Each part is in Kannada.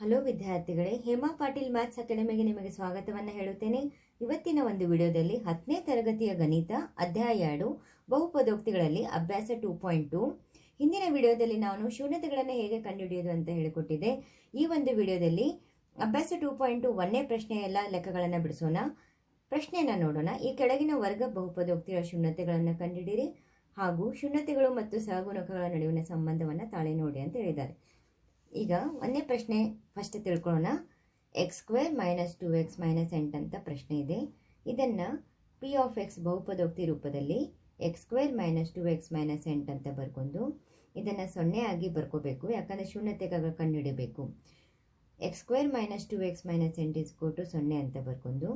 ಹಲೋ ವಿದ್ಯಾರ್ಥಿಗಳೇ, ಹೇಮಾ ಪಾಟೀಲ್ ಮ್ಯಾಥ್ಸ್ ಅಕಾಡೆಮಿಗೆ ನಿಮಗೆ ಸ್ವಾಗತವನ್ನು ಹೇಳುತ್ತೇನೆ. ಇವತ್ತಿನ ಒಂದು ವಿಡಿಯೋದಲ್ಲಿ ಹತ್ತನೇ ತರಗತಿಯ ಗಣಿತ ಅಧ್ಯಾಯ ಎರಡು, ಬಹುಪದೋಕ್ತಿಗಳಲ್ಲಿ ಅಭ್ಯಾಸ ಟೂ ಪಾಯಿಂಟ್ ಟು. ಹಿಂದಿನ ವಿಡಿಯೋದಲ್ಲಿ ನಾನು ಶೂನ್ಯತೆಗಳನ್ನು ಹೇಗೆ ಕಂಡುಹಿಡಿಯೋದು ಅಂತ ಹೇಳಿಕೊಟ್ಟಿದ್ದೆ. ಈ ಒಂದು ವಿಡಿಯೋದಲ್ಲಿ ಅಭ್ಯಾಸ ಟೂ ಪಾಯಿಂಟ್ ಟು ಒಂದೇ ಪ್ರಶ್ನೆ ಎಲ್ಲ ಲೆಕ್ಕಗಳನ್ನು ಬಿಡಿಸೋಣ. ಪ್ರಶ್ನೆಯನ್ನು ನೋಡೋಣ. ಈ ಕೆಳಗಿನ ವರ್ಗ ಬಹುಪದೋಕ್ತಿಗಳ ಶೂನ್ಯತೆಗಳನ್ನು ಕಂಡುಹಿಡಿಯಿರಿ. ಹಾಗೂ ಶೂನ್ಯತೆಗಳು ಮತ್ತು ಸಹಗುಣಕಗಳ ನಡುವಿನ ಸಂಬಂಧವನ್ನು ತಾಳೆ ನೋಡಿ ಅಂತ ಹೇಳಿದ್ದಾರೆ. ಈಗ ಒಂದೇ ಪ್ರಶ್ನೆ ಫಸ್ಟ್ ತಿಳ್ಕೊಳ್ಳೋಣ. X square minus two X minus ಎಂಟು ಅಂತ ಪ್ರಶ್ನೆ ಇದೆ. ಇದನ್ನು ಪಿ ಆಫ್ ಎಕ್ಸ್ ಬಹುಪದೋಕ್ತಿ ರೂಪದಲ್ಲಿ X square minus two X minus ಎಂಟು ಅಂತ ಬರ್ಕೊಂಡು ಇದನ್ನು ಸೊನ್ನೆ ಆಗಿ ಬರ್ಕೋಬೇಕು. ಯಾಕಂದರೆ ಶೂನ್ಯತೆಗಳ ಕಂಡುಹಿಡಿಬೇಕು X square minus two X minus ಎಂಟು ಇಸ್ ಟು ಸೊನ್ನೆ ಅಂತ ಬರ್ಕೊಂಡು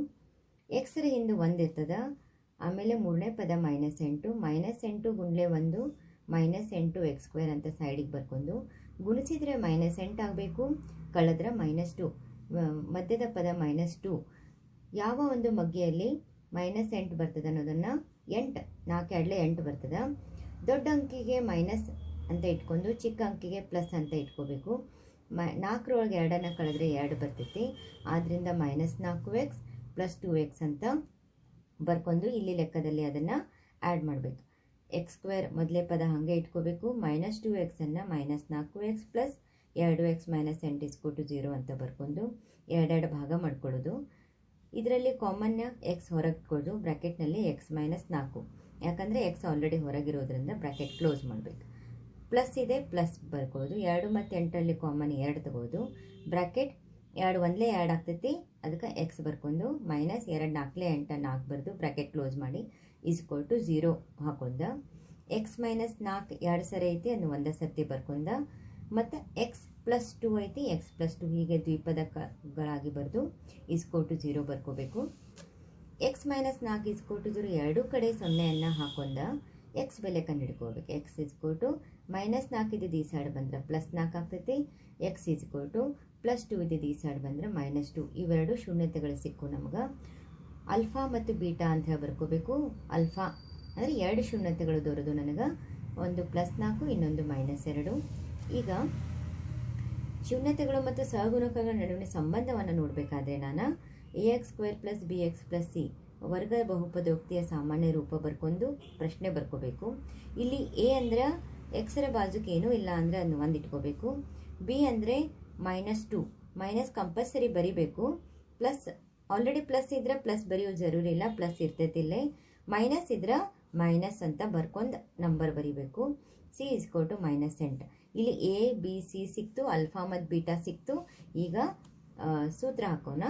ಎಕ್ಸ್ರ ಹಿಂದೆ ಒಂದು ಇರ್ತದ. ಆಮೇಲೆ ಮೂರನೇ ಪದ ಮೈನಸ್ ಎಂಟು ಮೈನಸ್ ಎಂಟು ಗುಂಡ್ಲೆ ಒಂದು ಮೈನಸ್ ಎಂಟು ಎಕ್ಸ್ ಸ್ಕ್ವೇರ್ ಅಂತ ಸೈಡಿಗೆ ಬರ್ಕೊಂಡು ಗುಣಿಸಿದರೆ ಮೈನಸ್ ಎಂಟು ಆಗಬೇಕು, ಕಳೆದ್ರೆ ಮೈನಸ್ ಟು ಮಧ್ಯದ ಪದ ಮೈನಸ್ ಟು ಯಾವ ಒಂದು ಮಗ್ಗಿಯಲ್ಲಿ ಮೈನಸ್ ಎಂಟು ಬರ್ತದೆ ಅನ್ನೋದನ್ನು ಎಂಟು, ನಾಲ್ಕು ಎರಡಲೆ ಎಂಟು ಬರ್ತದೆ. ದೊಡ್ಡ ಅಂಕಿಗೆ ಮೈನಸ್ ಅಂತ ಇಟ್ಕೊಂಡು ಚಿಕ್ಕ ಅಂಕಿಗೆ ಪ್ಲಸ್ ಅಂತ ಇಟ್ಕೋಬೇಕು. ಮ, ನಾಲ್ಕರೊಳಗೆ ಎರಡನ್ನು ಕಳೆದ್ರೆ ಎರಡು ಬರ್ತೈತಿ. ಆದ್ದರಿಂದ ಮೈನಸ್ ನಾಲ್ಕು ಎಕ್ಸ್ ಪ್ಲಸ್ ಟು ಎಕ್ಸ್ ಅಂತ ಬರ್ಕೊಂಡು ಇಲ್ಲಿ ಲೆಕ್ಕದಲ್ಲಿ ಅದನ್ನು ಆ್ಯಡ್ ಮಾಡಬೇಕು. ಎಕ್ಸ್ ಸ್ಕ್ವೇರ್ ಮೊದಲೇ ಪದ ಹಾಗೆ ಇಟ್ಕೋಬೇಕು. ಮೈನಸ್ ಟು ಎಕ್ಸನ್ನು ಮೈನಸ್ ನಾಲ್ಕು ಎಕ್ಸ್ ಪ್ಲಸ್ ಎರಡು ಎಕ್ಸ್ ಮೈನಸ್ ಎಂಟು ಇಸ್ಕೊಟು ಜೀರೋ ಅಂತ ಬರ್ಕೊಂಡು ಎರಡೆರಡು ಭಾಗ ಮಾಡ್ಕೊಳ್ಳೋದು. ಇದರಲ್ಲಿ ಕಾಮನ್ನ ಎಕ್ಸ್ ಹೊರಗೆ ಬ್ರ್ಯಾಕೆಟ್ನಲ್ಲಿ ಎಕ್ಸ್ ಮೈನಸ್ ನಾಲ್ಕು. ಯಾಕಂದರೆ ಎಕ್ಸ್ ಆಲ್ರೆಡಿ ಹೊರಗಿರೋದ್ರಿಂದ ಬ್ರ್ಯಾಕೆಟ್ ಕ್ಲೋಸ್ ಮಾಡಬೇಕು. ಪ್ಲಸ್ ಇದೆ, ಪ್ಲಸ್ ಬರ್ಕೊಳ್ಳೋದು. ಎರಡು ಮತ್ತು ಎಂಟರಲ್ಲಿ ಕಾಮನ್ ಎರಡು ತಗೋದು ಬ್ರ್ಯಾಕೆಟ್ ಎರಡು ಒಂದಲೇ ಎರಡು ಆಗ್ತೈತಿ. ಅದಕ್ಕೆ ಎಕ್ಸ್ ಬರ್ಕೊಂಡು ಮೈನಸ್ ಎರಡು ನಾಲ್ಕಲೇ ಎಂಟ ನಾಲ್ಕು ಬರೆದು ಬ್ರ್ಯಾಕೆಟ್ ಕ್ಲೋಸ್ ಮಾಡಿ ಈಸ್ಕೊಲ್ ಟು ಝೀರೋ ಹಾಕೊಂಡ. ಎಕ್ಸ್ ಮೈನಸ್ ನಾಲ್ಕು ಎರಡು ಸರಿ ಐತಿ ಅದನ್ನು ಒಂದೇ ಸರ್ತಿ ಬರ್ಕೊಂಡ. ಮತ್ತು ಎಕ್ಸ್ ಪ್ಲಸ್ ಟು ಐತಿ ಎಕ್ಸ್ ಪ್ಲಸ್ ಟು ಹೀಗೆ ದ್ವಿಪದಗಳಾಗಿ ಬರೆದು ಈಸ್ಕೋ ಟು ಝೀರೋ ಬರ್ಕೋಬೇಕು. ಎಕ್ಸ್ ಮೈನಸ್ ನಾಲ್ಕು ಇಸ್ಕೋ ಟು ಝೀರೋ ಎರಡೂ ಕಡೆ ಸೊನ್ನೆಯನ್ನು ಹಾಕೊಂಡ. ಎಕ್ಸ್ ಬೆಲೆ ಕಂಡುಹಿಡ್ಕೋಬೇಕು. X is equal to minus ನಾಲ್ಕು ಇದ್ದಿದ್ದು ಈ ಸೈಡ್ ಬಂದ್ರೆ ಪ್ಲಸ್ ನಾಲ್ಕು ಆಗ್ತೈತಿ. X is equal to plus two ಇದ್ದಿದ್ದು ಈ ಸೈಡ್ ಬಂದರೆ ಮೈನಸ್ ಟು ಇವೆರಡು ಶೂನ್ಯತೆಗಳು ಸಿಕ್ಕು ನಮ್ಗೆ. ಅಲ್ಫಾ ಮತ್ತು ಬೀಟಾ ಅಂತ ಹೇಳಿ ಬರ್ಕೋಬೇಕು. ಅಲ್ಫಾ ಅಂದರೆ ಎರಡು ಶೂನ್ಯತೆಗಳು ದೊರೆದು ನನಗೆ. ಒಂದು ಪ್ಲಸ್ ನಾಲ್ಕು, ಇನ್ನೊಂದು ಮೈನಸ್ ಎರಡು. ಈಗ ಶೂನ್ಯತೆಗಳು ಮತ್ತು ಸಹಗುಣಕಗಳ ನಡುವಿನ ಸಂಬಂಧವನ್ನು ನೋಡಬೇಕಾದ್ರೆ ನಾನು A X square plus B X plus C ವರ್ಗ ಬಹುಪದೋಕ್ತಿಯ ಸಾಮಾನ್ಯ ರೂಪ ಬರ್ಕೊಂಡು ಪ್ರಶ್ನೆ ಬರ್ಕೋಬೇಕು. ಇಲ್ಲಿ ಎ ಅಂದರೆ ಎಕ್ಸರ ಬಾಜುಕೆ ಏನೂ ಇಲ್ಲ ಅಂದರೆ ಅದನ್ನು ಒಂದು ಇಟ್ಕೋಬೇಕು ಬಿ ಅಂದರೆ ಮೈನಸ್ ಟು. ಮೈನಸ್ ಕಂಪಲ್ಸರಿ ಬರಿಬೇಕು. ಪ್ಲಸ್ ಆಲ್ರೆಡಿ ಪ್ಲಸ್ ಇದ್ರೆ ಪ್ಲಸ್ ಬರೆಯೋ ಜರೂರಿ ಇಲ್ಲ ಪ್ಲಸ್ ಇರ್ತೈತಿಲ್ಲೇ ಮೈನಸ್ ಇದ್ರೆ ಮೈನಸ್ ಅಂತ ಬರ್ಕೊಂಡು ನಂಬರ್ ಬರಿಬೇಕು. ಸಿ ಇಸ್ಕೋ ಟು ಮೈನಸ್ ಎಂಟು. ಇಲ್ಲಿ ಎ ಬಿ ಸಿ ಸಿಕ್ತು ಅಲ್ಫಾ ಮತ್ತು ಬೀಟಾ ಸಿಕ್ತು. ಈಗ ಸೂತ್ರ ಹಾಕೋಣ.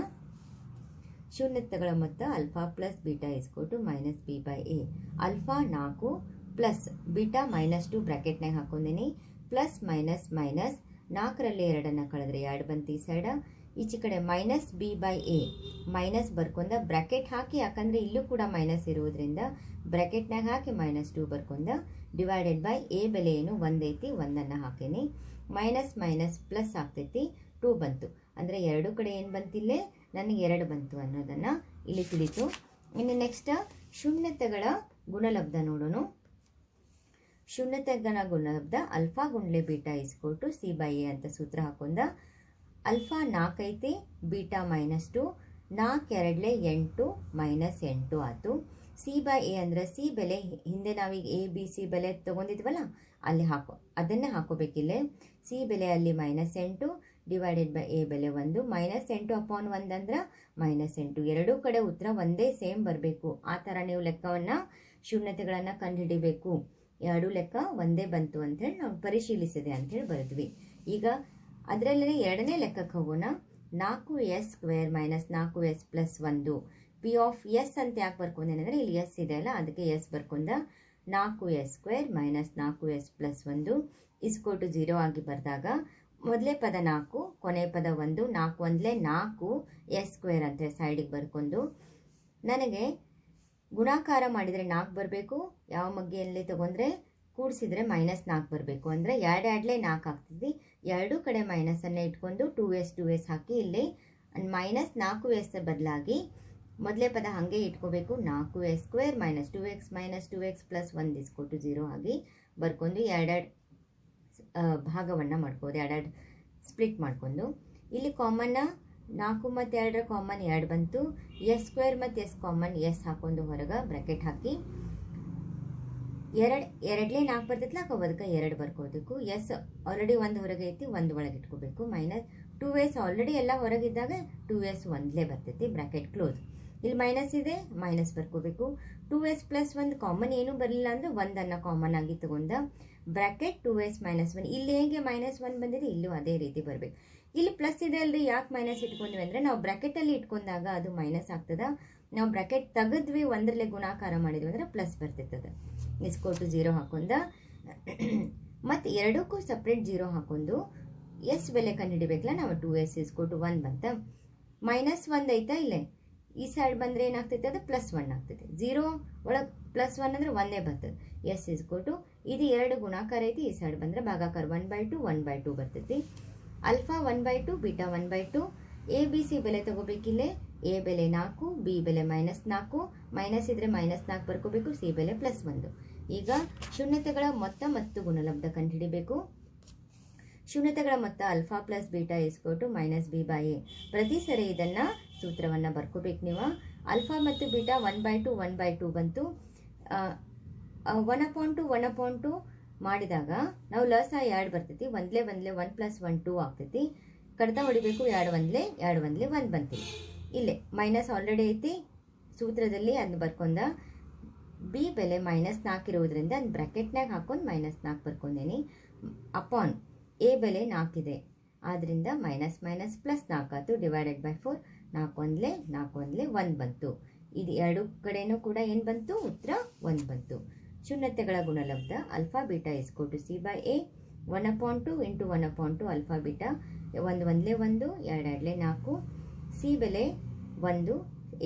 ಶೂನ್ಯತೆಗಳ ಮೊತ್ತ alpha plus beta is equal to minus B by A alpha ನಾಲ್ಕು ಪ್ಲಸ್ ಬೀಟಾ ಮೈನಸ್ ಟು ಬ್ರ್ಯಾಕೆಟ್ನಾಗ ಹಾಕೊಂಡಿನಿ. ಪ್ಲಸ್ ಮೈನಸ್ ಮೈನಸ್ ನಾಲ್ಕರಲ್ಲಿ ಎರಡನ್ನು ಕಳೆದ್ರೆ ಎರಡು ಬಂತು ಈ ಸೈಡ ಈಚೆ ಕಡೆ minus B by A minus ಬರ್ಕೊಂಡ bracket ಹಾಕಿ, ಯಾಕಂದರೆ ಇಲ್ಲೂ ಕೂಡ ಮೈನಸ್ ಇರುವುದರಿಂದ ಬ್ರ್ಯಾಕೆಟ್ನಾಗ ಹಾಕಿ ಮೈನಸ್ ಟು ಬರ್ಕೊಂಡ ಡಿವೈಡೆಡ್ ಬೈ ಎ ಬೆಲೆ ಏನು ಒಂದೈತಿ, ಒಂದನ್ನು ಹಾಕೀನಿ. ಮೈನಸ್ ಮೈನಸ್ ಪ್ಲಸ್ ಆಗ್ತೈತಿ ಟೂ ಬಂತು. ಅಂದರೆ ಎರಡು ಕಡೆ ಏನು ಬಂತಿಲ್ಲೇ ನನಗೆ ಎರಡು ಬಂತು ಅನ್ನೋದನ್ನು ಇಲ್ಲಿ ತಿಳಿತು. ಇನ್ನು ನೆಕ್ಸ್ಟ್ ಶೂನ್ಯತೆಗಳ ಗುಣಲಬ್ಧ ನೋಡೋಣ. ಶೂನ್ಯತೆಗಳ ಗುಣಲಬ್ಧ alpha ಗುಂಡ್ಲೆ beta is equal to C by A ಅಂತ ಸೂತ್ರ ಹಾಕೊಂಡ ಅಲ್ಫಾ ನಾಲ್ಕೈತಿ, ಬೀಟಾ ಮೈನಸ್ ಟು, ನಾಲ್ಕು ಎರಡಲೆ ಎಂಟು, ಮೈನಸ್ ಎಂಟು ಆಯಿತು. ಸಿ ಬೈ ಎ ಅಂದರೆ ಸಿ ಬೆಲೆ, ಹಿಂದೆ ನಾವೀಗ ಎ, ಬಿ, ಸಿ ಬೆಲೆ ತೊಗೊಂಡಿದ್ವಲ್ಲ, ಅಲ್ಲಿ ಹಾಕೋ, ಅದನ್ನೇ ಹಾಕೋಬೇಕಿಲ್ಲ ಸಿ ಬೆಲೆ ಅಲ್ಲಿ ಮೈನಸ್ ಎಂಟು, ಡಿವೈಡೆಡ್ ಬೈ ಎ ಬೆಲೆ ಒಂದು, ಮೈನಸ್ ಎಂಟು ಅಪಾನ್ ಒಂದು ಅಂದ್ರೆ ಮೈನಸ್ ಎಂಟು. ಎರಡೂ ಕಡೆ ಉತ್ತರ ಒಂದೇ ಸೇಮ್ ಬರಬೇಕು. ಆ ಥರ ನೀವು ಲೆಕ್ಕವನ್ನು, ಶೂನ್ಯತೆಗಳನ್ನು ಕಂಡುಹಿಡಿಬೇಕು. ಎರಡೂ ಲೆಕ್ಕ ಒಂದೇ ಬಂತು ಅಂಥೇಳಿ ನಾವು ಪರಿಶೀಲಿಸಿದೆ ಅಂಥೇಳಿ ಬರೆದ್ವಿ. ಈಗ ಅದರಲ್ಲೇ ಎರಡನೇ ಲೆಕ್ಕಕ್ಕೆ ಹೋಗೋಣ ನಾಲ್ಕು ಎಸ್ ಸ್ಕ್ವೇರ್ ಮೈನಸ್ ನಾಲ್ಕು ಎಸ್ ಪ್ಲಸ್ ಒಂದು. ಪಿ ಆಫ್ ಎಸ್ ಅಂತ ಯಾಕೆ ಬರ್ಕೊಂಡೇನೆಂದರೆ ಇಲ್ಲಿ ಎಸ್ ಇದೆ ಅಲ್ಲ, ಅದಕ್ಕೆ ಎಸ್ ಬರ್ಕೊಂಡ ನಾಲ್ಕು ಎಸ್ ಸ್ಕ್ವೇರ್ ಮೈನಸ್ ನಾಲ್ಕು ಎಸ್ ಪ್ಲಸ್ ಒಂದು ಇಸ್ಕೋ ಟು ಜೀರೋ ಆಗಿ ಬರೆದಾಗ ಮೊದಲೇ ಪದ ನಾಲ್ಕು, ಕೊನೆ ಪದ ಒಂದು, ನಾಲ್ಕು ಒಂದಲೇ ನಾಲ್ಕು ಎಸ್ ಸ್ಕ್ವೇರ್ ಅಂತ ಸೈಡಿಗೆ ಬರ್ಕೊಂಡು ನನಗೆ ಗುಣಾಕಾರ ಮಾಡಿದರೆ ನಾಲ್ಕು ಬರಬೇಕು, ಯಾವ ಮಗ್ಗಿಯಲ್ಲಿ ತಗೊಂಡ್ರೆ ಕೂಡಿಸಿದರೆ ಮೈನಸ್ ನಾಲ್ಕು ಬರಬೇಕು. ಅಂದರೆ ಎರಡು ಎರಡಲೇ ನಾಲ್ಕು ಆಗ್ತದೆ ಎರಡೂ ಕಡೆ ಮೈನಸನ್ನು ಇಟ್ಕೊಂಡು ಟೂ ಎಸ್ ಟೂ ಎಸ್ ಹಾಕಿ ಇಲ್ಲಿ ಮೈನಸ್ ನಾಲ್ಕು ಎಸ್ ಬದಲಾಗಿ ಮೊದಲೇ ಪದ ಹಾಗೆ ಇಟ್ಕೋಬೇಕು. ನಾಲ್ಕು S square minus two X minus two X plus ಒಂದು ಇಸ್ಕೊಟ್ಟು ಜೀರೋ ಆಗಿ ಬರ್ಕೊಂಡು ಎರಡೆರಡು ಭಾಗವನ್ನು ಮಾಡ್ಕೋದು ಎರಡೆರಡು ಸ್ಪ್ಲಿಟ್ ಮಾಡ್ಕೊಂಡು. ಇಲ್ಲಿ ಕಾಮನ್ನ ನಾಲ್ಕು ಮತ್ತು ಎರಡರ ಕಾಮನ್ ಎರಡು ಬಂತು. ಎಸ್ ಸ್ಕ್ವೇರ್ ಮತ್ತು ಎಸ್ ಕಾಮನ್ ಎಸ್ ಹಾಕೊಂಡು ಹೊರಗೆ ಬ್ರ್ಯಾಕೆಟ್ ಹಾಕಿ ಎರಡು, ಎರಡಲೇ ನಾಲ್ಕು ಬರ್ತೈತಲ್ಲ ಅದಕ್ಕೆ ಎರಡು ಬರ್ಕೋಬೇಕು ಎಸ್ ಆಲ್ರೆಡಿ ಒಂದು ಹೊರಗೆ ಐತಿ, ಒಂದು ಒಳಗೆ ಇಟ್ಕೋಬೇಕು. ಮೈನಸ್ ಟೂ ಎಸ್ ಆಲ್ರೆಡಿ ಎಲ್ಲ ಹೊರಗಿದ್ದಾಗ ಟೂ ಎಸ್ ಒಂದಲೇ ಬರ್ತೈತಿ ಬ್ರ್ಯಾಕೆಟ್ ಕ್ಲೋಸ್ ಇಲ್ಲಿ ಮೈನಸ್ ಇದೆ ಮೈನಸ್ ಬರ್ಕೋಬೇಕು. ಟೂ ಎಸ್ ಪ್ಲಸ್ ಒಂದು ಕಾಮನ್ ಏನೂ ಬರಲಿಲ್ಲ ಅಂದರೆ ಒಂದನ್ನು ಕಾಮನ್ ಆಗಿ ತಗೊಂಡ bracket two S minus one ಇಲ್ಲಿ ಹೇಗೆ ಮೈನಸ್ ಒನ್ ಬಂದಿದೆ, ಇಲ್ಲೂ ಅದೇ ರೀತಿ ಬರಬೇಕು. ಇಲ್ಲಿ ಪ್ಲಸ್ ಇದೆ ಅಲ್ರಿ, ಯಾಕೆ ಮೈನಸ್ ಇಟ್ಕೊಂಡ್ವಿ ಅಂದರೆ ನಾವು ಬ್ರ್ಯಾಕೆಟಲ್ಲಿ ಇಟ್ಕೊಂಡಾಗ ಅದು ಮೈನಸ್ ಆಗ್ತದ. ನಾವು ಬ್ರ್ಯಾಕೆಟ್ ತೆಗೆದ್ವಿ, ಒಂದರಲ್ಲೇ ಗುಣಾಕಾರ ಮಾಡಿದ್ವಿ ಅಂದ್ರೆ ಪ್ಲಸ್ ಬರ್ತಿರ್ತದ ಇಸ್ಕೊಟ್ಟು ಜೀರೋ ಹಾಕೊಂಡ. ಮತ್ತು ಎರಡಕ್ಕೂ ಸಪ್ರೇಟ್ ಜೀರೋ ಹಾಕೊಂಡು ಎಸ್ ಬೆಲೆ ಕಂಡುಹಿಡಿಬೇಕಲ್ಲ, ನಾವು two S is equal to one ಬಂತ. ಮೈನಸ್ ಒಂದು ಐತಾ ಇಲ್ಲೇ? ಈ ಸೈಡ್ ಬಂದರೆ ಏನಾಗ್ತೈತೆ ಅದು? ಪ್ಲಸ್ ಒನ್ ಆಗ್ತೈತೆ. ಜೀರೋ ಒಳಗೆ ಪ್ಲಸ್ ಒನ್ ಅಂದರೆ ಒಂದೇ ಬರ್ತದೆ. ಎಸ್ ಇಸ್ಕೊಟ್ಟು ಇದು ಎರಡು ಗುಣಾಕಾರ ಐತಿ, ಈ ಸೈಡ್ ಬಂದರೆ ಭಾಗಾಕಾರ one by two one by two ಬರ್ತೈತಿ. Alpha one by two beta one by two A B C ಬೆಲೆ ತೊಗೋಬೇಕಿಲ್ಲ ಎ ಬೆಲೆ ನಾಲ್ಕು ಬಿ ಬೆಲೆ ಮೈನಸ್ ನಾಲ್ಕು. ಮೈನಸ್ ಇದ್ರೆ ಮೈನಸ್ ನಾಲ್ಕು ಬರ್ಕೋಬೇಕು ಸಿ ಬೆಲೆ ಪ್ಲಸ್ ಒಂದು. ಈಗ ಶೂನ್ಯತೆಗಳ ಮೊತ್ತ ಮತ್ತು ಗುಣಲಬ್ಧ ಕಂಡುಹಿಡಿಬೇಕು. ಶೂನ್ಯತೆಗಳ ಮೊತ್ತ alpha plus beta is equal to minus B by A ಪ್ರತಿ ಸರಿ ಇದನ್ನು ಸೂತ್ರವನ್ನು ಬರ್ಕೋಬೇಕು ನೀವು. ಅಲ್ಫಾ ಮತ್ತು beta one by two one by two ಬಂತು. One upon two one upon two ಮಾಡಿದಾಗ ನಾವು ಲಸ ಎರಡು ಬರ್ತೈತಿ. ಒಂದ್ಲೆ ಒಂದ್ಲೆ ಒನ್ ಪ್ಲಸ್ ಒನ್ ಟು ಆಗ್ತೈತಿ. ಕಡಿತ ಹೊಡಿಬೇಕು, ಎರಡು ಒಂದ್ಲೆ ಎರಡು ಒಂದ್ಲೆ ಒನ್ ಬಂತೀವಿ ಇಲ್ಲೇ ಮೈನಸ್ ಆಲ್ರೆಡಿ ಐತಿ. ಸೂತ್ರದಲ್ಲಿ ಅದನ್ನ ಬರ್ಕೊಂಡ ಬಿ ಬೆಲೆ ಮೈನಸ್ ನಾಲ್ಕು ಇರೋದ್ರಿಂದ ಅದು ಬ್ರ್ಯಾಕೆಟ್ನಾಗ ಹಾಕೊಂಡು ಮೈನಸ್ ನಾಲ್ಕು ಬರ್ಕೊಂಡೇನಿ. ಅಪಾನ್ ಎ ಬೆಲೆ ನಾಲ್ಕಿದೆ ಆದ್ದರಿಂದ ಮೈನಸ್ ಮೈನಸ್ ಪ್ಲಸ್ ನಾಲ್ಕು ಆಯ್ತು ಡಿವೈಡೆಡ್ ಬೈ ಫೋರ್ ನಾಲ್ಕು ಒಂದ್ಲೆ ನಾಲ್ಕು ಒಂದ್ಲೆ ಒಂದು ಬಂತು. ಇದು ಎರಡು ಕಡೆಯೂ ಕೂಡ ಏನು ಬಂತು? ಉತ್ತರ ಒಂದು ಬಂತು. ಶೂನ್ಯತೆಗಳ ಗುಣಲಬ್ಧ alpha beta is equal to C by A one upon two into one upon two alpha beta ಒಂದು ಒಂದಲೇ ಒಂದು ಎರಡೆರಡಲೆ ನಾಲ್ಕು. ಸಿ ಬೆಲೆ ಒಂದು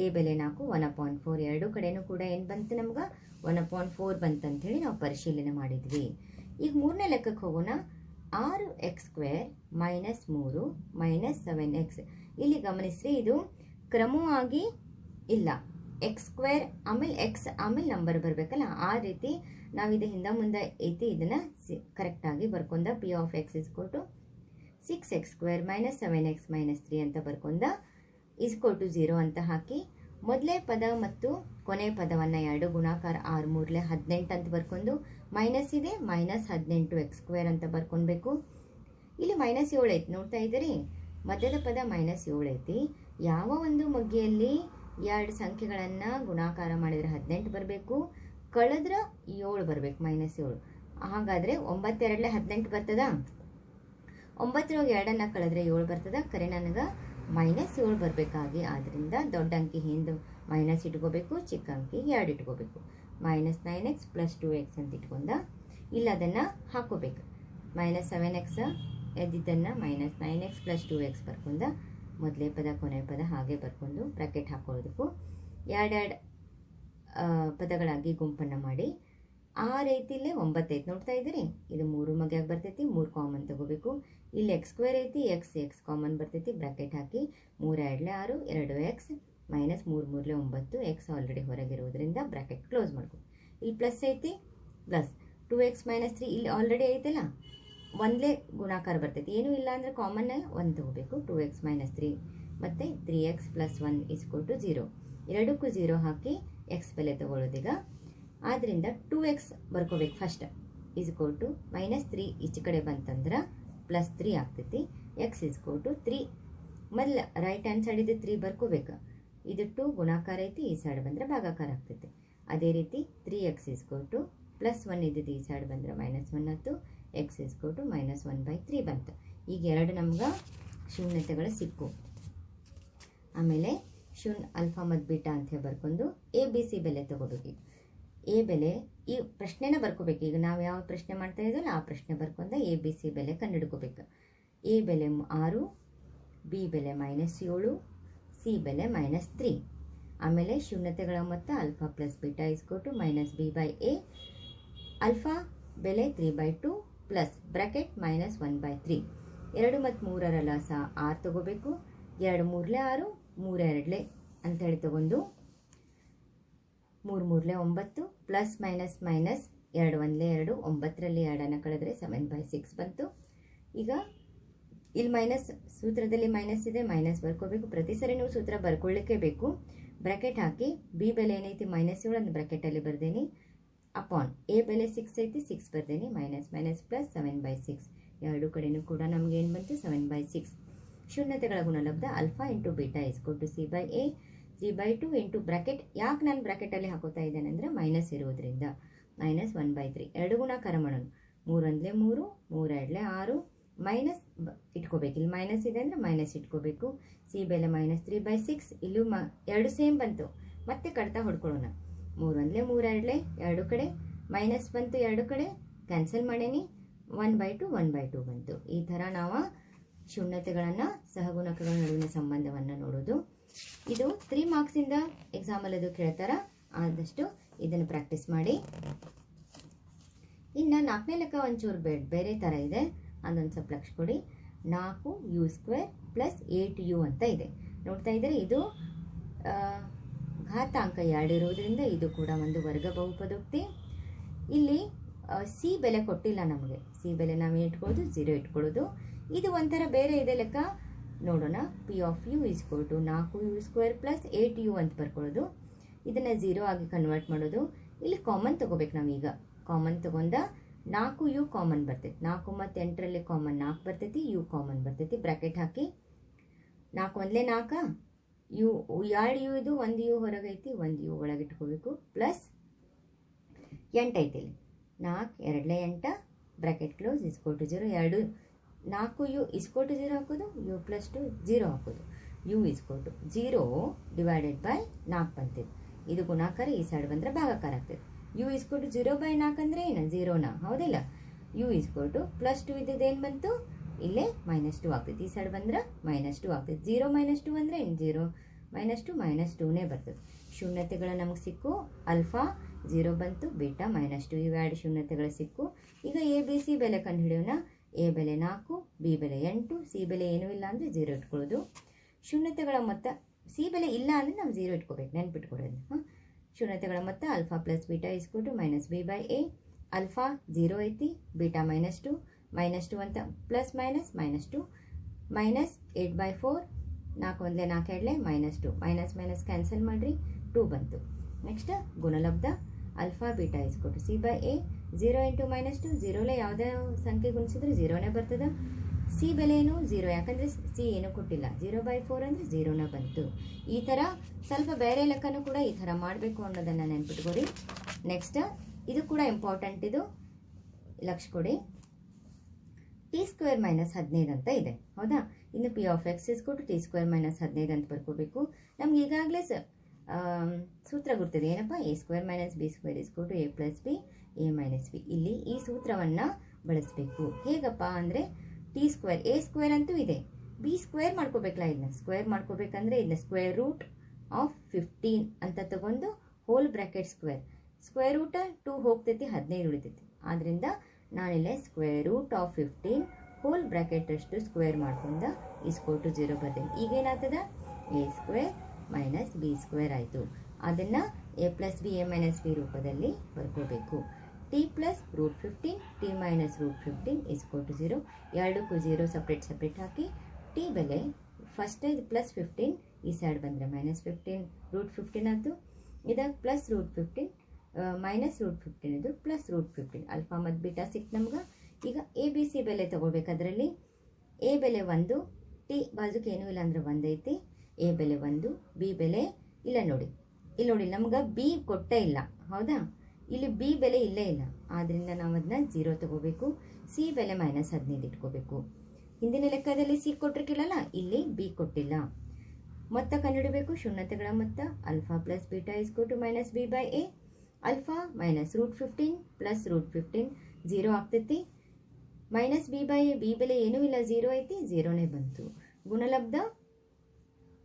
ಎ ಬೆಲೆ ನಾಲ್ಕು, ಒನ್ ಪಾಯಿಂಟ್ ಫೋರ್ ಎರಡು ಕಡೆನೂ ಕೂಡ ಏನು ಬಂತು ನಮ್ಗೆ? ಒನ್ ಪಾಯಿಂಟ್ ಫೋರ್ ಬಂತಂಥೇಳಿ ನಾವು ಪರಿಶೀಲನೆ ಮಾಡಿದ್ವಿ. ಈಗ ಮೂರನೇ ಲೆಕ್ಕಕ್ಕೆ ಹೋಗೋಣ. ಆರು ಎಕ್ಸ್ ಸ್ಕ್ವೇರ್ ಮೈನಸ್ ಮೂರು ಮೈನಸ್ ಸೆವೆನ್ ಎಕ್ಸ್. ಇಲ್ಲಿ ಗಮನಿಸ್ರಿ, ಇದು ಕ್ರಮವಾಗಿ ಇಲ್ಲ. ಎಕ್ಸ್ ಸ್ಕ್ವೇರ್ ಆಮೇಲೆ ಎಕ್ಸ್ ಆಮೇಲೆ ನಂಬರ್ ಬರಬೇಕಲ್ಲ, ಆ ರೀತಿ ನಾವು ಇದು ಹಿಂದೆ ಮುಂದೆ ಐತಿ, ಇದನ್ನು ಸಿ ಕರೆಕ್ಟಾಗಿ ಬರ್ಕೊಂಡ P of X is equal to six X square minus seven X minus three ಅಂತ ಬರ್ಕೊಂಡ ಇಸ್ಕೊಟ್ಟು ಝೀರೋ ಅಂತ ಹಾಕಿ ಮೊದಲೇ ಪದ ಮತ್ತು ಕೊನೆ ಪದವನ್ನು ಎರಡು ಗುಣಾಕಾರ ಆರು ಮೂರಲೆ ಹದಿನೆಂಟು ಅಂತ ಬರ್ಕೊಂಡು ಮೈನಸ್ ಇದೆ, ಮೈನಸ್ ಹದಿನೆಂಟು ಎಕ್ಸ್ ಸ್ಕ್ವೇರ್ ಅಂತ ಬರ್ಕೊಬೇಕು ಇಲ್ಲಿ ಮೈನಸ್ ಏಳು ಐತಿ ನೋಡ್ತಾ ಇದ್ದೀರಿ? ಮಧ್ಯದ ಪದ ಮೈನಸ್ ಏಳು ಐತಿ ಯಾವ ಒಂದು ಮಗ್ಗಿಯಲ್ಲಿ ಎರಡು ಸಂಖ್ಯೆಗಳನ್ನು ಗುಣಾಕಾರ ಮಾಡಿದರೆ ಹದಿನೆಂಟು ಬರಬೇಕು? ಕಳೆದ್ರೆ ಏಳು ಬರಬೇಕು, ಮೈನಸ್ ಏಳು. ಹಾಗಾದರೆ ಒಂಬತ್ತೆರಡಲೆ ಹದಿನೆಂಟು ಬರ್ತದ? ಒಂಬತ್ತರೊಳಗೆ ಎರಡನ್ನು ಕಳೆದ್ರೆ ಏಳು ಬರ್ತದ? ಕರೆ, ನನಗೆ ಮೈನಸ್ ಏಳು ಬರಬೇಕಾಗಿ ಆದ್ದರಿಂದ ದೊಡ್ಡ ಅಂಕಿ ಹಿಂದೆ ಮೈನಸ್ ಇಟ್ಕೋಬೇಕು, ಚಿಕ್ಕ ಅಂಕಿ ಎರಡು ಇಟ್ಕೋಬೇಕು. Minus nine X plus two X ಅಂತ ಇಟ್ಕೊಂಡ, ಇಲ್ಲ ಅದನ್ನು ಹಾಕೋಬೇಕು. Minus seven X ಎದ್ದಿದ್ದನ್ನು minus nine X plus two X ಬರ್ಕೊಂಡ, ಮೊದಲೇ ಪದ, ಕೊನೆ ಪದ ಹಾಗೆ ಬರ್ಕೊಂಡು ಬ್ರ್ಯಾಕೆಟ್ ಹಾಕೊಳ್ಳೋದಕ್ಕೂ ಎರಡೆರಡು ಪದಗಳಾಗಿ ಗುಂಪನ್ನು ಮಾಡಿ, ಆ ರೀತಿಯಲ್ಲೇ ಒಂಬತ್ತೈದು ನೋಡ್ತಾ ಇದ್ದೀರಿ. ಇದು ಮೂರು ಮಗ್ಯಾಗ ಬರ್ತೈತಿ, ಮೂರು ಕಾಮನ್ ತಗೋಬೇಕು. ಇಲ್ಲಿ ಎಕ್ಸ್ ಸ್ಕ್ವೇರ್ ಐತಿ ಎಕ್ಸ್ ಎಕ್ಸ್ ಕಾಮನ್ ಬರ್ತೈತಿ ಬ್ರ್ಯಾಕೆಟ್ ಹಾಕಿ ಮೂರು ಎರಡಲೆ ಆರು, ಎರಡು ಎಕ್ಸ್ ಮೈನಸ್ ಮೂರು ಮೂರಲೆ ಒಂಬತ್ತು ಎಕ್ಸ್ ಆಲ್ರೆಡಿ ಹೊರಗಿರೋದ್ರಿಂದ ಬ್ರ್ಯಾಕೆಟ್ ಕ್ಲೋಸ್ ಮಾಡ್ಕೊ. ಇಲ್ಲಿ ಪ್ಲಸ್ ಐತಿ plus two X minus three ಇಲ್ಲಿ ಆಲ್ರೆಡಿ ಐತಲ್ಲ? ಒಂದೇ ಗುಣಾಕಾರ ಬರ್ತೈತಿ. ಏನೂ ಇಲ್ಲ ಅಂದರೆ ಕಾಮನ್ ಒಂದು ತೊಗೋಬೇಕು. ಟು ಎಕ್ಸ್ ಮೈನಸ್ ತ್ರೀ ಮತ್ತು three X plus one is equal to zero ಎರಡಕ್ಕೂ ಜೀರೋ ಹಾಕಿ ಎಕ್ಸ್ ಬೆಲೆ ತೊಗೊಳ್ಳೋದೀಗ ಆದ್ದರಿಂದ two X ಬರ್ಕೋಬೇಕು first is equal to minus three ಈಚೆ ಕಡೆ ಬಂತಂದ್ರೆ ಪ್ಲಸ್ ತ್ರೀ ಆಗ್ತೈತಿ. X is equal to three ಮೊದಲು ರೈಟ್ ಹ್ಯಾಂಡ್ ಸೈಡ್ ಇದು ತ್ರೀ ಬರ್ಕೋಬೇಕು ಇದು ಟು ಗುಣಾಕಾರ ಐತಿ, ಈ ಸೈಡ್ ಬಂದರೆ ಭಾಗಾಕಾರ ಆಗ್ತೈತಿ. ಅದೇ ರೀತಿ three X is equal to plus one ಇದ್ದಿದ್ದು ಈ ಸೈಡ್ ಬಂದರೆ ಮೈನಸ್ ಒನ್ ಹತ್ತು. X is equal to minus one by three ಬಂತು. ಈಗ ಎರಡು ನಮ್ಗೆ ಶೂನ್ಯತೆಗಳು ಸಿಕ್ಕು. ಆಮೇಲೆ ಶೂನ್ ಅಲ್ಫಾ ಮತ್ತು ಬೀಟಾ ಅಂತ ಹೇಳಿ ಬರ್ಕೊಂಡು ಎ ಬಿ ಸಿ ಬೆಲೆ ತೊಗೋಬೇಕು ಎ ಬೆಲೆ ಈ ಪ್ರಶ್ನೆನ ಬರ್ಕೋಬೇಕು. ಈಗ ನಾವು ಯಾವ ಪ್ರಶ್ನೆ ಮಾಡ್ತಾ ಇದ್ದೀವಲ್ಲ ಆ ಪ್ರಶ್ನೆ ಬರ್ಕೊಂಡ ಎ ಬಿ ಸಿ ಬೆಲೆ ಕಂಡುಹಿಡ್ಕೋಬೇಕು. ಎ ಬೆಲೆ ಆರು ಬಿ ಬೆಲೆ ಮೈನಸ್ ಏಳು ಸಿ ಬೆಲೆ ಮೈನಸ್ ತ್ರೀ ಆಮೇಲೆ ಶೂನ್ಯತೆಗಳ ಮೊತ್ತ alpha plus beta is equal to minus B by A alpha ಬೆಲೆ three by two plus bracket minus one by three ಎರಡು ಮತ್ತು ಮೂರರ ಲಾಸ ಆರು ತಗೋಬೇಕು. ಎರಡು ಮೂರಲೇ ಆರು ಮೂರೆರಡಲೇ ಅಂತೇಳಿ ತಗೊಂಡು ಮೂರು ಮೂರಲೆ ಒಂಬತ್ತು ಪ್ಲಸ್ ಮೈನಸ್ ಮೈನಸ್ ಎರಡು ಒಂದಲೇ ಎರಡು, ಒಂಬತ್ತರಲ್ಲಿ ಎರಡನ್ನು ಕಳೆದ್ರೆ ಸೆವೆನ್ ಬೈ ಸಿಕ್ಸ್ ಬಂತು. ಈಗ ಇಲ್ಲಿ ಮೈನಸ್ ಸೂತ್ರದಲ್ಲಿ ಮೈನಸ್ ಇದೆ ಮೈನಸ್ ಬರ್ಕೋಬೇಕು. ಪ್ರತಿ ಸರಿ ನೀವು ಸೂತ್ರ ಬರ್ಕೊಳ್ಳಿಕ್ಕೆ ಬೇಕು. ಬ್ರಾಕೆಟ್ ಹಾಕಿ ಬಿ ಬೆಲೆ ಏನೈತಿ? ಮೈನಸ್ ಏಳು ಅಂದ್ರೆ ಬ್ರಾಕೆಟಲ್ಲಿ ಬರ್ದೇನಿ. ಅಪಾನ್ ಎ ಬೆಲೆ ಸಿಕ್ಸ್ ಐತಿ six ಬರ್ದೇನಿ. Minus minus plus seven by six ಎರಡು ಕಡೆಯೂ ಕೂಡ ನಮಗೆ ಏನು ಬಂತು? ಸೆವೆನ್ ಬೈ ಸಿಕ್ಸ್ ಶೂನ್ಯತೆಗಳ ಗುಣಲಬ್ಧ alpha into beta is equal to C by A C by two into bracket ಯಾಕೆ ನಾನು ಬ್ರ್ಯಾಕೆಟಲ್ಲಿ ಹಾಕೋತಾ ಇದ್ದೇನೆ ಅಂದರೆ ಮೈನಸ್ ಇರೋದ್ರಿಂದ ಮೈನಸ್ ಒನ್ ಬೈ ತ್ರೀ, ಎರಡು ಗುಣಾಕಾರ ಮಾಡೋಣ ಮೂರೊಂದಲೇ ಮೂರು ಮೂರೆರಡಲೆ ಆರು. ಮೈನಸ್ ಇಟ್ಕೋಬೇಕು. ಇಲ್ಲಿ ಮೈನಸ್ ಇದೆ ಅಂದರೆ ಮೈನಸ್ ಇಟ್ಕೋಬೇಕು. ಸಿ ಬೆಲೆ ಮೈನಸ್ ತ್ರೀ ಬೈ ಸಿಕ್ಸ್, ಇಲ್ಲೂ ಮ, ಎರಡು ಸೇಮ್ ಬಂತು. ಮತ್ತೆ ಕಡ್ತಾ ಹೊಡ್ಕೊಳ್ಳೋಣ. ಮೂರೊಂದಲೇ ಮೂರೆರಡಲೆ ಎರಡು ಕಡೆ. ಮೈನಸ್ ಬಂತು ಎರಡು ಕಡೆ, ಕ್ಯಾನ್ಸಲ್ ಮಾಡೇನಿ. One by two, one by two ಬಂತು. ಈ ಥರ ನಾವು ಶೂನ್ಯತೆಗಳನ್ನು, ಸಹಗುಣಕಗಳ ನಡುವಿನ ಸಂಬಂಧವನ್ನು ನೋಡೋದು. ಇದು ತ್ರೀ ಮಾರ್ಕ್ಸಿಂದ ಎಕ್ಸಾಮಲ್ಲಿ ಅದು ಕೇಳ್ತಾರ, ಆದಷ್ಟು ಇದನ್ನು ಪ್ರಾಕ್ಟೀಸ್ ಮಾಡಿ. ಇನ್ನು ನಾಲ್ಕನೇ ಲೆಕ್ಕ ಒಂಚೂರು ಬೇಡ ಬೇರೆ ಥರ ಇದೆ. ಅದೊಂದು ಸ್ವಲ್ಪ ಲಕ್ಷ ಕೊಡಿ. ನಾಲ್ಕು U square plus eight U ಅಂತ ಇದೆ. ನೋಡ್ತಾ ಇದ್ದರೆ ಇದು ಘಾತಾಂಕ ಎರಡಿರೋದ್ರಿಂದ ಇದು ಕೂಡ ಒಂದು ವರ್ಗ ಬಹುಪದೋಕ್ತಿ. ಇಲ್ಲಿ ಸಿ ಬೆಲೆ ಕೊಟ್ಟಿಲ್ಲ ನಮಗೆ. ಸಿ ಬೆಲೆ ನಾವು ಇಟ್ಕೊಳ್ಳೋದು ಜೀರೋ ಇಟ್ಕೊಳ್ಳೋದು ಇದು ಒಂಥರ ಬೇರೆ ಇದೆ ಲೆಕ್ಕ. ನೋಡೋಣ. P of U is equal to ನಾಲ್ಕು U square plus eight U ಅಂತ ಬರ್ಕೊಳ್ಳೋದು. ಇದನ್ನು ಝೀರೋ ಆಗಿ ಕನ್ವರ್ಟ್ ಮಾಡೋದು. ಇಲ್ಲಿ ಕಾಮನ್ ತಗೋಬೇಕು ನಾವೀಗ. ಕಾಮನ್ ತೊಗೊಂಡ ನಾಲ್ಕು ಯು ಕಾಮನ್ ಬರ್ತೈತಿ. ನಾಲ್ಕು ಮತ್ತು ಎಂಟರಲ್ಲಿ ಕಾಮನ್ ನಾಲ್ಕು ಬರ್ತೈತಿ ಯು ಕಾಮನ್ ಬರ್ತೈತಿ. ಬ್ರ್ಯಾಕೆಟ್ ಹಾಕಿ. ನಾಲ್ಕು ಒಂದಲೇ ನಾಲ್ಕು? ಯು ಎರಡು ಯು ಇದು ಒಂದು ಯು ಹೊರಗೈತಿ ಒಂದು ಯು ಒಳಗೆ ಇಟ್ಕೋಬೇಕು. ಪ್ಲಸ್ ಎಂಟೈತಿ ಇಲ್ಲಿ. ನಾಲ್ಕು, ಎರಡಲೇ ಎಂಟ? ಬ್ರ್ಯಾಕೆಟ್ ಕ್ಲೋಸ್ ಇಸ್ಕೋಟು ಜೀರೋ ಎರಡು ನಾಲ್ಕು U is equal to zero ಹಾಕೋದು, ಯು ಪ್ಲಸ್ ಟು ಜೀರೋ ಹಾಕೋದು. U is equal to zero divided by ನಾಲ್ಕು ಬಂತಿದೆ ಇದು ಗುಣಾಕಾರ, ಈ ಸೈಡ್ ಬಂದರೆ ಭಾಗಾಕಾರ ಆಗ್ತದೆ. ಯು ಇಸ್ಕೋಟು ಜೀರೋ ಬೈ ನಾಲ್ಕು ಅಂದರೆ ಏನು? ಜೀರೋನ ಹೌದಿಲ್ಲ. ಯು ಇಸ್ಕೋಟು ಪ್ಲಸ್ ಟು ಇದ್ದದ್ದು ಏನು ಬಂತು? ಇಲ್ಲೇ ಮೈನಸ್ ಟು ಆಗ್ತೈತಿ ಈ ಸೈಡ್ ಬಂದ್ರೆ ಮೈನಸ್ ಟು ಆಗ್ತೈತಿ ಜೀರೋ ಮೈನಸ್ ಟು ಅಂದರೆ ಏನು? ಜೀರೋ ಮೈನಸ್ ಟು ಮೈನಸ್ ಟೂನೇ ಬರ್ತದೆ. ಶೂನ್ಯತೆಗಳು ನಮಗೆ ಸಿಕ್ಕು. ಅಲ್ಫಾ ಜೀರೋ ಬಂತು. ಬೀಟಾ ಮೈನಸ್ ಟು ಇವೆರಡು ಶೂನ್ಯತೆಗಳು ಸಿಕ್ಕು. ಈಗ ಎ ಬಿ ಸಿ ಬೆಲೆ ಕಂಡುಹಿಡಿಯೋಣ. ಎ ಬೆಲೆ ನಾಲ್ಕು, ಬಿ ಬೆಲೆ ಎಂಟು, ಸಿ ಬೆಲೆ ಏನೂ ಇಲ್ಲ ಅಂದರೆ ಜೀರೋ ಇಟ್ಕೊಳ್ಳೋದು. ಶೂನ್ಯತೆಗಳ ಮೊತ್ತ, ಸಿ ಬೆಲೆ ಇಲ್ಲ ಅಂದರೆ ನಾವು ಜೀರೋ ಇಟ್ಕೋಬೇಕು, ನೆನ್ಪಿಟ್ಕೊಳ್ಳೋದು. ಹಾಂ? ಶೂನ್ಯತೆಗಳ ಮೊತ್ತ alpha plus beta is equal to minus B by A alpha zero ಐತಿ beta minus two minus two ಅಂತ plus minus minus two minus eight by four ನಾಲ್ಕು ಒಂದಲೇ ನಾಲ್ಕು, ಎರಡಲೆ minus two minus minus cancel ಮಾಡಿರಿ ಟೂ ಬಂತು. Next ಗುಣಲಬ್ಧ alpha beta is equal to C by A zero into minus two, ಜೀರೋಲೇ ಯಾವುದೇ ಸಂಖ್ಯೆ ಗುಣಿಸಿದ್ರೆ ಜೀರೋನೇ ಬರ್ತದೆ. ಸಿ ಬೆಲೆ ಏನು? ಜೀರೋ. ಯಾಕಂದರೆ ಸಿ ಏನೂ ಕೊಟ್ಟಿಲ್ಲ. ಜೀರೋ ಬೈ ಫೋರ್ ಅಂದರೆ ಜೀರೋನ ಬಂತು. ಈ ಥರ ಸ್ವಲ್ಪ ಬೇರೆ ಲೆಕ್ಕನೂ ಕೂಡ ಈ ಥರ ಮಾಡಬೇಕು ಅನ್ನೋದನ್ನು ನೆನ್ಪಿಟ್ಕೊಡಿ. ನೆಕ್ಸ್ಟ್ ಇದು ಕೂಡ ಇಂಪಾರ್ಟೆಂಟ್ ಇದು. ಲಕ್ಷ ಕೊಡಿ. ಟಿ ಸ್ಕ್ವೇರ್ ಮೈನಸ್ ಹದಿನೈದು ಅಂತ ಇದೆ. ಹೌದಾ? ಇನ್ನು P of X is equal to T square minus ಹದಿನೈದು ಅಂತ ಬರ್ಕೋಬೇಕು. ನಮ್ಗೆ ಈಗಾಗಲೇ ಸೂತ್ರ ಗೊತ್ತಿದೆ ಏನಪ್ಪ? A square minus B square is equal to A plus B A minus B ಇಲ್ಲಿ ಈ ಸೂತ್ರವನ್ನು ಬಳಸಬೇಕು. ಹೇಗಪ್ಪ ಅಂದರೆ ಟಿ ಸ್ಕ್ವೇರ್ ಎ ಸ್ಕ್ವೇರ್ ಅಂತೂ ಇದೆ. ಬಿ ಸ್ಕ್ವೇರ್ ಮಾಡ್ಕೋಬೇಕಲ್ಲ ಇದನ್ನ ಸ್ಕ್ವೇರ್ ಮಾಡ್ಕೋಬೇಕಂದ್ರೆ ಇದನ್ನ ಸ್ಕ್ವೇರ್ ರೂಟ್ ಆಫ್ ಫಿಫ್ಟೀನ್ ಅಂತ ತಗೊಂಡು whole bracket square square root two ಹೋಗ್ತೈತಿ, ಹದಿನೈದು ಉಳಿತೈತಿ. ಆದ್ದರಿಂದ ನಾನಿಲ್ಲೇ square root of fifteen whole bracket ಅಷ್ಟು ಸ್ಕ್ವೇರ್ ಮಾಡ್ಕೊಂಡ ಇಸ್ಕೋ ಟು ಜೀರೋ ಬರ್ತೇನೆ. ಈಗೇನಾಗ್ತದ A square minus B square ಆಯಿತು. ಅದನ್ನು A plus B A minus B ರೂಪದಲ್ಲಿ ಬರ್ಕೋಬೇಕು. T plus root fifteen T minus root fifteen is equal to zero ಎರಡಕ್ಕೂ ಝೀರೋ ಸಪ್ರೇಟ್ ಸಪ್ರೇಟ್ ಹಾಕಿ ಟಿ ಬೆಲೆ ಫಸ್ಟ್ ಇದು ಪ್ಲಸ್ ಫಿಫ್ಟೀನ್ ಈ ಸೈಡ್ ಬಂದರೆ ಮೈನಸ್ ಫಿಫ್ಟೀನ್ ರೂಟ್ ಫಿಫ್ಟೀನ್ ಆಯಿತು ಇದಾಗ plus root fifteen minus root fifteen ಇದು ಪ್ಲಸ್ ರೂಟ್ ಫಿಫ್ಟೀನ್ ಅಲ್ಫಾ ಮತ್ತು ಬೀಟಾ ಸಿಕ್ ನಮ್ಗೆ. ಈಗ ಎ ಬಿ ಸಿ ಬೆಲೆ ತೊಗೋಬೇಕು ಅದರಲ್ಲಿ. ಎ ಬೆಲೆ ಒಂದು ಟಿ ಬಾಜುಕ್ಕೆ ಏನೂ ಇಲ್ಲ ಅಂದರೆ ಒಂದೈತಿ ಎ ಬೆಲೆ ಒಂದು ಬಿ ಬೆಲೆ ಇಲ್ಲ ನೋಡಿ. ಇಲ್ಲಿ ನೋಡಿ ನಮ್ಗೆ ಬಿ ಕೊಟ್ಟೇ ಇಲ್ಲ. ಹೌದಾ? ಇಲ್ಲಿ ಬಿ ಬೆಲೆ ಇಲ್ಲೇ ಇಲ್ಲ. ಆದ್ದರಿಂದ ನಾವು ಅದನ್ನ ಜೀರೋ ತಗೋಬೇಕು. ಸಿ ಬೆಲೆ ಮೈನಸ್ ಹದಿನೈದು ಇಟ್ಕೋಬೇಕು. ಹಿಂದಿನ ಲೆಕ್ಕದಲ್ಲಿ ಸಿ ಕೊಟ್ಟಿರ್ಕಿಲ್ಲಲ್ಲ? ಇಲ್ಲಿ ಬಿ ಕೊಟ್ಟಿಲ್ಲ. ಮೊತ್ತ ಕಂಡುಹಿಡಬೇಕು. ಶೂನ್ಯತೆಗಳ ಮೊತ್ತ. Alpha plus beta is equal to minus B by A alpha minus root fifteen plus root fifteen zero ಆಗ್ತೈತಿ. Minus B by A B ಬೆಲೆ ಏನೂ ಇಲ್ಲ. ಜೀರೋ ಐತಿ. ಜೀರೋನೇ ಬಂತು. ಗುಣಲಬ್ಧ?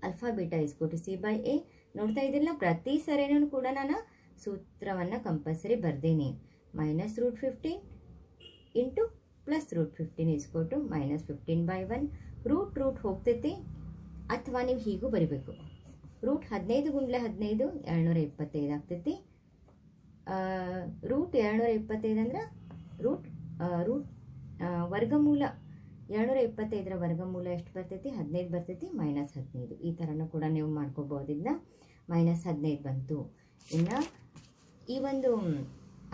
Alpha beta is equal to C by A ನೋಡ್ತಾ ಇದ್ದಿಲ್ಲ ಪ್ರತಿ ಸರಿನೂ ಕೂಡ ನಾನು ಸೂತ್ರವನ್ನು compulsory ಬರ್ದೇನೆ. Minus root fifteen into plus root fifteen is equal to minus fifteen by one root root ಹೋಗ್ತೈತಿ. ಅಥವಾ ನೀವು ಹೀಗೂ ಬರಿಬೇಕು. ರೂಟ್ ಹದಿನೈದು ಗುಂಡ್ಲೆ ಹದಿನೈದು, ಎರಡುನೂರ ಇಪ್ಪತ್ತೈದು ಆಗ್ತೈತಿ. ರೂಟ್ ಎರಡುನೂರ ಇಪ್ಪತ್ತೈದು ಅಂದ್ರೆ ರೂಟ್ ರೂಟ್ ವರ್ಗಮೂಲ. ಏಳ್ನೂರ ಇಪ್ಪತ್ತೈದರ ವರ್ಗಮೂಲ ಎಷ್ಟು ಬರ್ತೈತಿ? ಹದಿನೈದು ಬರ್ತೈತಿ ಮೈನಸ್ ಹದಿನೈದು. ಈ ಥರನೂ ಕೂಡ ನೀವು ಮಾಡ್ಕೋಬೋದಿಲ್ಲ ಮೈನಸ್ ಹದಿನೈದು ಬಂತು. ಇನ್ನು ಈ ಒಂದು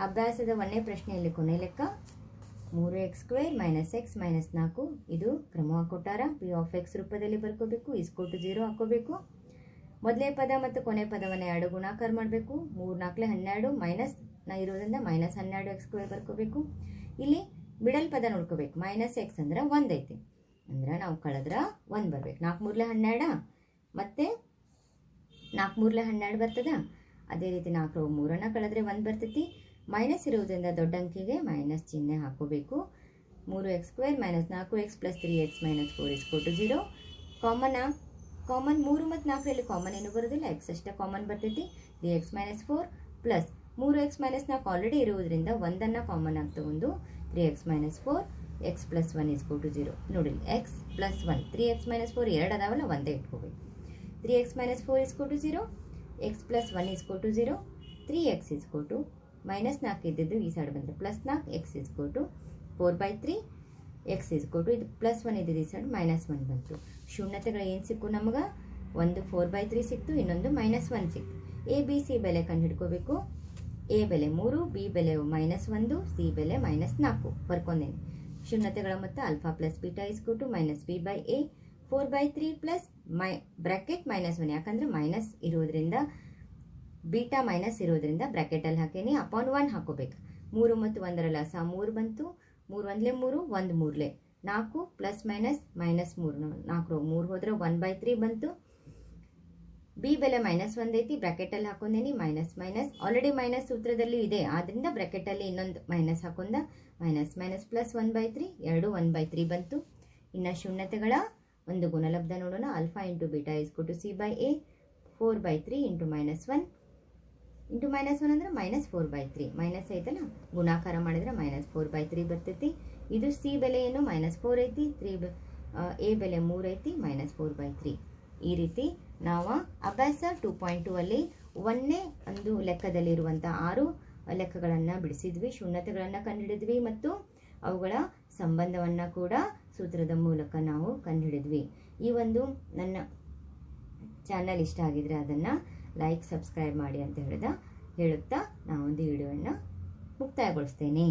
ಅಭ್ಯಾಸದ ಒಂದೇ ಪ್ರಶ್ನೆಯಲ್ಲಿ ಕೊನೆ ಲೆಕ್ಕ. ಮೂರು X square minus X minus ನಾಲ್ಕು. ಇದು ಕ್ರಮ ಕೊಟ್ಟಾರ. ಪಿ ಆಫ್ ಎಕ್ಸ್ ರೂಪದಲ್ಲಿ ಬರ್ಕೋಬೇಕು. ಇಸ್ಕೊಟ್ಟು ಜೀರೋ ಹಾಕೋಬೇಕು. ಮೊದಲೇ ಪದ ಮತ್ತು ಕೊನೆ ಪದವನ್ನು ಎರಡು ಗುಣಾಕಾರ ಮಾಡಬೇಕು. ಮೂರು ನಾಲ್ಕಲೆ ಹನ್ನೆರಡು ಮೈನಸ್ ನಾ ಇರೋದ್ರಿಂದ ಮೈನಸ್ ಹನ್ನೆರಡು ಎಕ್ಸ್ ಸ್ಕ್ವೇರ್ ಬರ್ಕೋಬೇಕು. ಇಲ್ಲಿ ಮಿಡಲ್ ಪದ ನೋಡ್ಕೋಬೇಕು. ಮೈನಸ್ ಎಕ್ಸ್ ಅಂದ್ರೆ ಒಂದು ಐತಿ. ಅಂದ್ರೆ ನಾವು ಕಳೆದ್ರೆ ಒಂದು ಬರ್ಬೇಕು. ನಾಲ್ಕು ಮೂರ್ಲೆ ಹನ್ನೆರಡ? ಮತ್ತೆ ನಾಲ್ಕು ಮೂರ್ಲೆ ಹನ್ನೆರಡು ಬರ್ತದ? ಅದೇ ರೀತಿ ನಾಲ್ಕು ಮೂರನ್ನು ಕಳೆದ್ರೆ ಒಂದು ಬರ್ತೈತಿ. ಮೈನಸ್ ಇರುವುದರಿಂದ ದೊಡ್ಡ ಅಂಕಿಗೆ ಮೈನಸ್ ಚಿಹ್ನೆ ಹಾಕೋಬೇಕು. ಮೂರು ಎಕ್ಸ್ ಸ್ಕ್ವೇರ್ ಮೈನಸ್ ನಾಲ್ಕು X plus three X minus four is equal to zero. Common common ಮೂರು ಮತ್ತು ನಾಲ್ಕರಲ್ಲಿ ಕಾಮನ್ ಏನು ಬರೋದಿಲ್ಲ? ಎಕ್ಸ್ ಅಷ್ಟೇ ಕಾಮನ್ ಬರ್ತೈತಿ. Three X minus four plus ಮೂರು ಎಕ್ಸ್ ಮೈನಸ್ ನಾಲ್ಕು ಆಲ್ರೆಡಿ ಇರುವುದರಿಂದ ಒಂದನ್ನು ಕಾಮನ್ ಆಗಿ ಒಂದು three X minus four X plus one is to zero. ನೋಡಿ, X plus one. Three X minus four ಎರಡು ಅದಾವಲ್ಲ, ಒಂದೇ ಇಟ್ಕೋಬೇಕು. Three X minus four is to zero. X plus one is equal to zero three X is equal to minus ನಾಲ್ಕು ಇದ್ದಿದ್ದು ಈ ಸೈಡ್ ಬಂದರೆ ಪ್ಲಸ್ ನಾಲ್ಕು X is equal to four by three X is equal to ಇದು ಪ್ಲಸ್ ಒನ್ ಇದ್ದಿದ್ದು ಈ ಸೈಡ್ ಮೈನಸ್ ಒನ್ ಬಂತು. ಶೂನ್ಯತೆಗಳು ಏನು ಸಿಕ್ಕು ನಮಗೆ? ಒಂದು ಫೋರ್ ಬೈ ತ್ರೀ ಸಿಕ್ತು, ಇನ್ನೊಂದು ಮೈನಸ್ ಒನ್ ಸಿಕ್ತು. ಎ ಬಿ ಸಿ ಬೆಲೆ ಕಂಡುಹಿಡ್ಕೋಬೇಕು. ಎ ಬೆಲೆ ಮೂರು ಬಿ ಬೆಲೆ ಮೈನಸ್ ಒಂದು ಸಿ ಬೆಲೆ ಮೈನಸ್ ನಾಲ್ಕು. ಬರ್ಕೊಂಡೇನೆ. ಶೂನ್ಯತೆಗಳ ಮೊತ್ತ alpha plus beta is equal to minus B by A four by three plus my bracket minus one, ಯಾಕಂದರೆ ಮೈನಸ್ ಇರೋದ್ರಿಂದ, ಬೀಟಾ ಮೈನಸ್ ಇರೋದ್ರಿಂದ ಬ್ರ್ಯಾಕೆಟಲ್ಲಿ ಹಾಕೇನಿ, ಅಪಾನ್ ಒನ್ ಹಾಕೋಬೇಕು. ಮೂರು ಮತ್ತು ಒಂದರ ಲಸ ಮೂರು ಬಂತು, ಮೂರು ಒಂದಲೇ ಮೂರು, ಒಂದು ಮೂರಲೆ. ನಾಲ್ಕು ಪ್ಲಸ್ ಮೈನಸ್ ಮೈನಸ್ ಮೂರು. ನಾಲ್ಕು ಮೂರು ಹೋದ್ರೆ ಒನ್ ಬೈ ತ್ರೀ ಬಂತು. ಬಿ ಬೆಲೆ ಮೈನಸ್ ಒಂದೈತಿ ಬ್ರ್ಯಾಕೆಟಲ್ಲಿ ಹಾಕೊಂಡೇನಿ, ಮೈನಸ್ ಮೈನಸ್. ಆಲ್ರೆಡಿ ಮೈನಸ್ ಸೂತ್ರದಲ್ಲಿ ಇದೆ ಆದ್ದರಿಂದ ಬ್ರ್ಯಾಕೆಟಲ್ಲಿ ಇನ್ನೊಂದು ಮೈನಸ್ ಹಾಕೊಂಡ, minus minus plus one by three, ಎರಡು ಒನ್ ಬೈ ತ್ರೀ ಬಂತು. ಇನ್ನು ಶೂನ್ಯತೆಗಳ ಒಂದು ಗುಣಲಬ್ಧ ನೋಡೋಣ. Alpha into beta to C by A four by three into minus one into minus one ಅಂದರೆ minus four by three minus ಐತಲ್ಲ? ಗುಣಾಕಾರ ಮಾಡಿದರೆ ಮೈನಸ್ ಫೋರ್ ಬೈ ತ್ರೀ ಬರ್ತೈತಿ. ಇದು ಸಿ ಬೆಲೆ ಏನು? ಮೈನಸ್ ಫೋರ್ ಐತಿ. ತ್ರೀ ಎ ಬೆಲೆ ಮೂರು ಐತಿ. ಮೈನಸ್ ಫೋರ್ ಬೈ ತ್ರೀ ಈ ರೀತಿ ನಾವು ಅಭ್ಯಾಸ ಟೂ ಪಾಯಿಂಟ್ ಟೂ ಅಲ್ಲಿ ಒಂದೇ ಒಂದು ಲೆಕ್ಕದಲ್ಲಿರುವಂಥ ಆರು ಲೆಕ್ಕಗಳನ್ನು ಬಿಡಿಸಿದ್ವಿ. ಶೂನ್ಯತೆಗಳನ್ನು ಕಂಡುಹಿಡಿದ್ವಿ ಮತ್ತು ಅವುಗಳ ಸಂಬಂಧವನ್ನು ಕೂಡ ಸೂತ್ರದ ಮೂಲಕ ನಾವು ಕಂಡುಹಿಡಿದ್ವಿ. ಈ ಒಂದು ನನ್ನ ಚಾನಲ್ ಇಷ್ಟ ಆಗಿದ್ರೆ ಅದನ್ನು ಲೈಕ್, ಸಬ್ಸ್ಕ್ರೈಬ್ ಮಾಡಿ ಅಂತ ಹೇಳಿದ, ಹೇಳುತ್ತಾ ನಾವೊಂದು ವಿಡಿಯೋವನ್ನು ಮುಕ್ತಾಯಗೊಳಿಸ್ತೇನೆ.